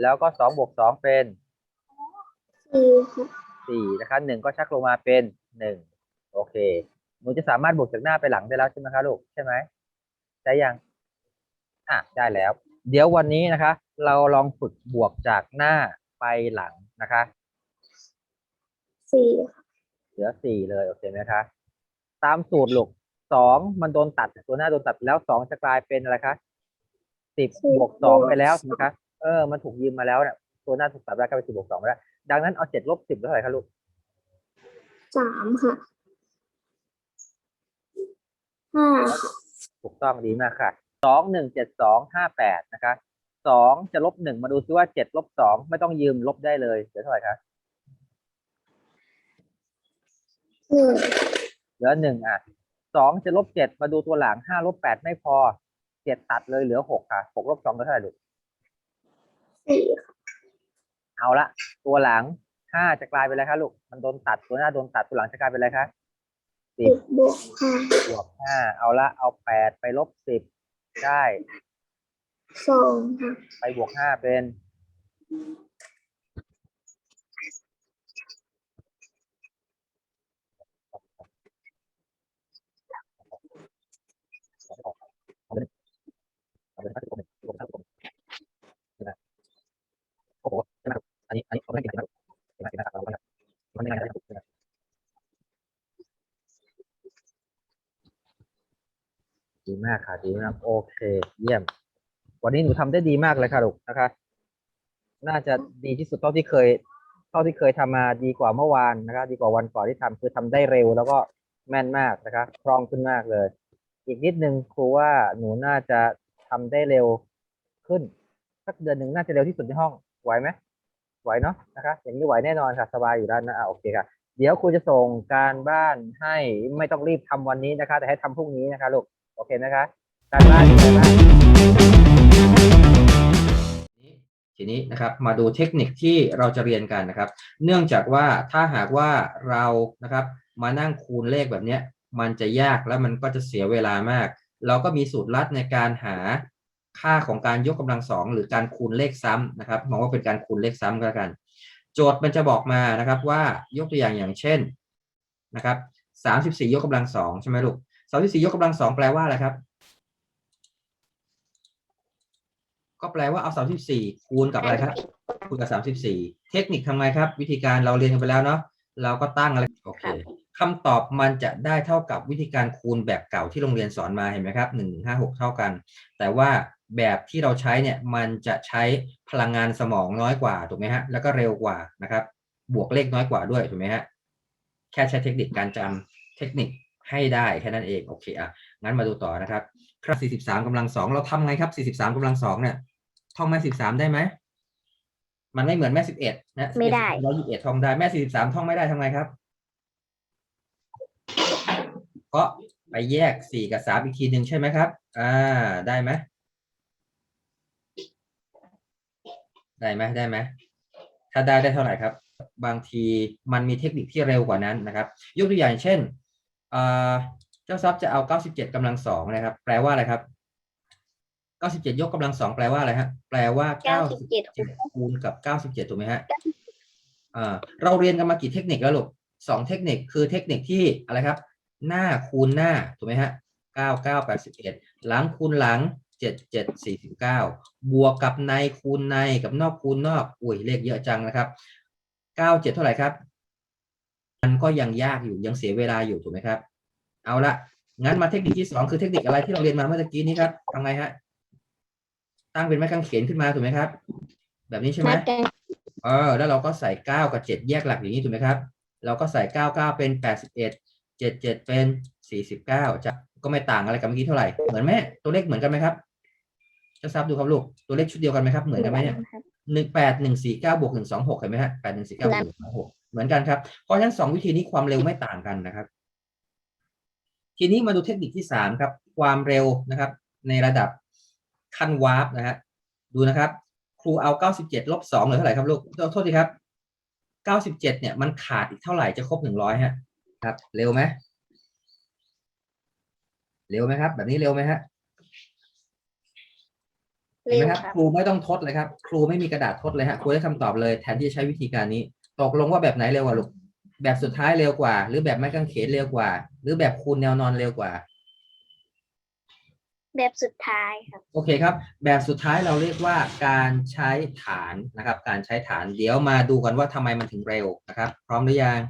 แล้วก็สองบวกสองเป็นสี่ค่ะสี่นะคะหนึ่งก็ชักลงมาเป็นหนึ่งโอเคหนูจะสามารถบวกจากหน้าไปหลังได้แล้วใช่ไหมคะลูกใช่ไหมได้ยังอะได้แล้ว เดี๋ยววันนี้นะคะ เราลองฝึกบวกจากหน้าไปหลังนะคะสี่ค่ะเหลือสี่เลยโอเคไหมคะตามสูตรลูกสองมันโดนตัดตัวหน้าโดนตัดแล้วสองจะกลายเป็นอะไรคะสิบบวกสองไปแล้วใช่ไหมคะ เออมันถูกยืมมาแล้วเนี่ยตัวหน้าถูกตัดแล้วกลายเป็นสิบบวกสองไปแล้วดังนั้นเอาเจ็ดลบสิบเท่าไหร่คะลูกสามค่ะห้าค่ะถูกต้องดีมากค่ะสองหนึ่งเจ็ดสองห้าแปดนะคะสองจะลบหนึ่งมาดูซิว่าเจ็ดลบสองไม่ต้องยืมลบได้เลยเหลือเท่าไหร่คะหนึ่งเหลือหนึ่งอะสองจะลบเจ็ดมาดูตัวหลังห้าลบแปดไม่พอเจ็ดตัดเลยเหลือหกค่ะหกลบสองเหลือเท่าไหร่ลูก สี่ค่ะเอาละตัวหลังห้าจะกลายเป็นอะไรคะลูกมันโดนตัดตัวหน้าโดนตัดตัวหลังจะกลายเป็นอะไรคะสิสิบบบวกห้าบวกห้าเอาละเอาแปดไปลบสิบได้สองค่ะไปบวกห้าเป็นโอ้โหใช่ไหมครับอันนี้อันนี้เขาไม่ได้กินนะครับเห็นไหมเห็นไหมครับเราไม่ได้มันไม่ได้นะครับ ดีมากค่ะ ดีมาก โอเค เยี่ยม วันนี้หนูทำได้ดีมากเลยค่ะลูกนะคะ น่าจะดีที่สุดเท่าที่เคย เท่าที่เคยทำมาดีกว่าเมื่อวานนะคะ ดีกว่าวันก่อนที่ทำคือทำได้เร็ว แล้วก็แม่นมากนะคะ คล่องขึ้นมากเลย อีกนิดนึงครูว่าหนูน่าจะทำได้เร็วขึ้น สักเดือนหนึ่งน่าจะเร็วที่สุดในห้อง ไหวไหมไหวเนาะนะคะ อย่างนี้ไหวแน่นอนค่ะ สบายอยู่แล้วนะอะโอเคค่ะเดี๋ยวครูจะส่งการบ้านให้ไม่ต้องรีบทำวันนี้นะคะ แต่ให้ทำพรุ่งนี้นะคะลูก โอเคนะคะการบ้านการบ้านทีนี้นะครับมาดูเทคนิคที่เราจะเรียนกันนะครับ เนื่องจากว่าถ้าหากว่าเรานะครับมานั่งคูณเลขแบบนี้มันจะยากแล้วมันก็จะเสียเวลามาก เราก็มีสูตรลัดในการหาค่าของการยกกำลังสองหรือการคูณเลขซ้ำนะครับมองว่าเป็นการคูณเลขซ้ำก็แล้วกัน โจทย์มันจะบอกมานะครับว่ายกตัวอย่างอย่างเช่นนะครับสามสิบสี่ยกกำลังสองใช่ไหมลูก สามสิบสี่ยกกำลังสองแปลว่าอะไรครับ ก็แปลว่าเอา34คูณกับอะไรครับ คูณกับ34เทคนิคทำไงครับ วิธีการเราเรียนกันไปแล้วเนาะเราก็ตั้งอะไรโอเคคำตอบมันจะได้เท่ากับวิธีการคูณแบบเก่าที่โรงเรียนสอนมาเห็นไหมครับ1 5 6เท่ากัน แต่ว่าแบบที่เราใช้เนี่ยมันจะใช้พลังงานสมองน้อยกว่าถูกไหมฮะแล้วก็เร็วกว่านะครับ บวกเลขน้อยกว่าด้วยถูกไหมฮะแค่ใช้เทคนิคการจำเทคนิค ให้ได้แค่นั้นเองโอเคอะงั้นมาดูต่อนะครับ ครับ 43กำลังสองเราทำไงครับ 43กำลังสองเนี่ยท่องแม่สิบสามได้ไหมมันไม่เหมือนแม่สิบเอ็ดนะไม่ได้ร้อยยี่สิบเอ็ดท่องได้แม่สี่สิบสามท่องไม่ได้ทำไงครับ ก็ไปแยกสี่กับสามอีกทีหนึ่งใช่ไหมครับ อ่า ได้ไหมได้ไหมได้ไหมถ้าได้ได้เท่าไหร่ครับ บางทีมันมีเทคนิคที่เร็วกว่านั้นนะครับ ยกตัวอย่างเช่นอ่า เจ้าทรัพย์จะเอาเก้าสิบเจ็ดกำลังสองนะครับ แปลว่าอะไรครับเก้าสิบเจ็ดยกกำลังสองแปลว่าอะไรฮะ แปลว่าเก้าเก้าสิสิบบเจ็ดเจ็ดคูณกับเก้าสิบเจ็ดถูกไหมฮะอ่าเราเรียนกันมากี่เทคนิคแล้วลูกสองเทคนิคคือเทคนิคที่อะไรครับ หน้าคูณหน้า ถูกไหมฮะเก้าเก้าแปดสิบเอ็ดหลังคูณหลังเจ็ดเจ็ดสี่สิบเก้าบวกกับในคูณในกับนอกคูณนอก อุ้ยเลขเยอะจังนะครับเก้าเจ็ดเท่าไหร่ครับ มันก็ยังยากอยู่ยังเสียเวลาอยู่ถูกไหมครับ เอาละงั้นมาเทคนิคที่สองคือเทคนิคอะไรที่เราเรียนมาเมื่อตะกี้นี้ครับทำไงฮะตั้งเป็นไม้กางเขนขึ้นมาถูกไหมครับ แบบนี้ใช่ไหมนัดกันเออแล้วเราก็ใส่เก้ากับเจ็ดแยกหลักอย่างนี้ถูกไหมครับ เราก็ใส่เก้าเก้าเป็นแปดสิบเอ็ดเจ็ดเจ็ดเป็นสี่สิบเก้าจะก็ไม่ต่างอะไรกับเมื่อกี้เท่าไหร่เหมือนไหมตัวเลขเหมือนกันไหมครับจะทราบดูครับลูกตัวเลขชุดเดียวกันไหมครับเหมือนกันไหมเนี่ยครับหนึ่งแปดหนึ่งสี่เก้าบวกหนึ่งสองหกเห็นไหมฮะแปดหนึ่งสี่เก้าบวกหนึ่งสองหก เหมือนกันครับ เพราะฉะนั้นสองวิธีนี้ความเร็วไม่ต่างกันนะครับ ทีนี้มาดูเทคนิคที่สามครับ ความเร็วนะครับ ในระดับขั้นวาร์ปนะฮะดูนะครับ ครูเอา97ลบ2เหลือเท่าไหร่ครับลูกโทษโทษทีครับ97เนี่ยมันขาดอีกเท่าไหร่จะครบ100ฮะครับ เร็วไหมเร็วไหมครับ แบบนี้เร็วไหมฮะเห็นเร็ไหมวครับครับครูไม่ต้องทดเลยครับ ครูไม่มีกระดาษทดเลยฮะครูได้คำตอบเลย แทนที่จะใช้วิธีการนี้ ตกลงว่าแบบไหนเร็วกว่าลูกแบบสุดท้ายเร็วกว่า หรือแบบไม้กางเขนเร็วกว่า หรือแบบคูณแนวนอนเร็วกว่า แบบสุดท้ายครับ โอเคครับ แบบสุดท้ายเราเรียกว่าการใช้ฐานนะครับ การใช้ฐานเดี๋ยวมาดูกันว่าทำไมมันถึงเร็วนะครับ พร้อมหรือยัง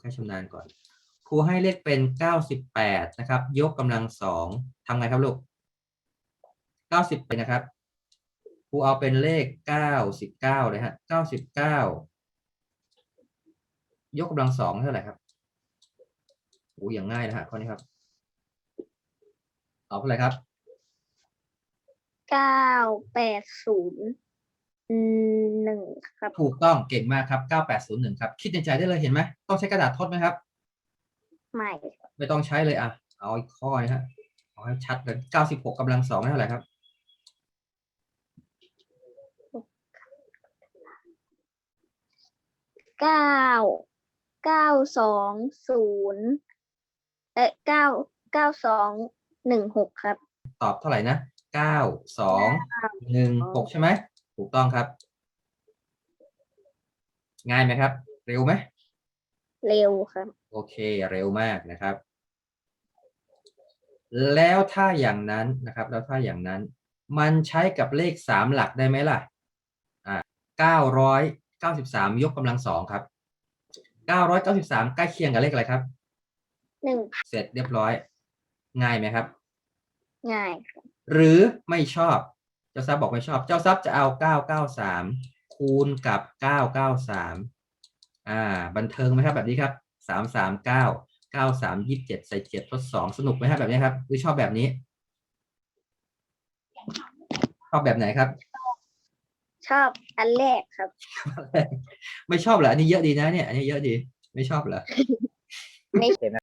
แค่ชำนาญก่อนครูให้เลขเป็นเก้าสิบแปดนะครับ ยกกำลังสองทำไงครับลูกเก้าสิบเป็นนะครับครูเอาเป็นเลขเก้าสิบเก้าเลยฮะเก้าสิบเก้า ยกกำลังสองเท่าไหร่ครับโอ้อย่างง่ายนะฮะข้อนี้ครับตอบเท่าไหร่ครับเก้าแปดศูนย์หนึ่งครับ ถูกต้องเก่งมากครับ9801ครับ คิดในใจได้เลยเห็นไหมต้องใช้กระดาษทดไหมครับใหม่ไม่ต้องใช้เลยอะ เอาอีกข้อนะฮะเอาให้ชัดเลย96กำลังสองได้เท่าไหร่ครับเก้า เก้าสองศูนย์เอ๊ะเก้าเก้าสองหนึ่งหกครับ ตอบเท่าไหร่นะ9 2 1 6ใช่ไหมถูกต้องครับ ง่ายไหมครับ เร็วไหมเร็วครับ โอเคเร็วมากนะครับ แล้วถ้าอย่างนั้นนะครับ แล้วถ้าอย่างนั้น มันใช้กับเลขสามหลักได้ไหมล่ะ อ่าเก้าร้อยเก้าสิบสามยกกำลังสองครับ เก้าร้อยเก้าสิบสามใกล้เคียงกับเลขอะไรครับ หนึ่งเสร็จเรียบร้อย ง่ายไหมครับ ง่ายครับหรือไม่ชอบ เจ้าทรัพย์บอกไม่ชอบ เจ้าทรัพย์จะเอาเก้าเก้าสามคูณกับเก้าเก้าสามอ่า บันเทิงไหมครับแบบนี้ครับสามสามเก้าเก้าสามยี่สิบเจ็ดใส่เจ็ดทดสองสนุกไหมครับแบบนี้ครับ หรือชอบแบบนี้ ชอบแบบไหนครับ ชอบอันแรกครับ ไม่ชอบเหรออันนี้เยอะดีนะเนี่ย อันนี้เยอะดี ไม่ชอบเหรอ ไม่ เห็นไหม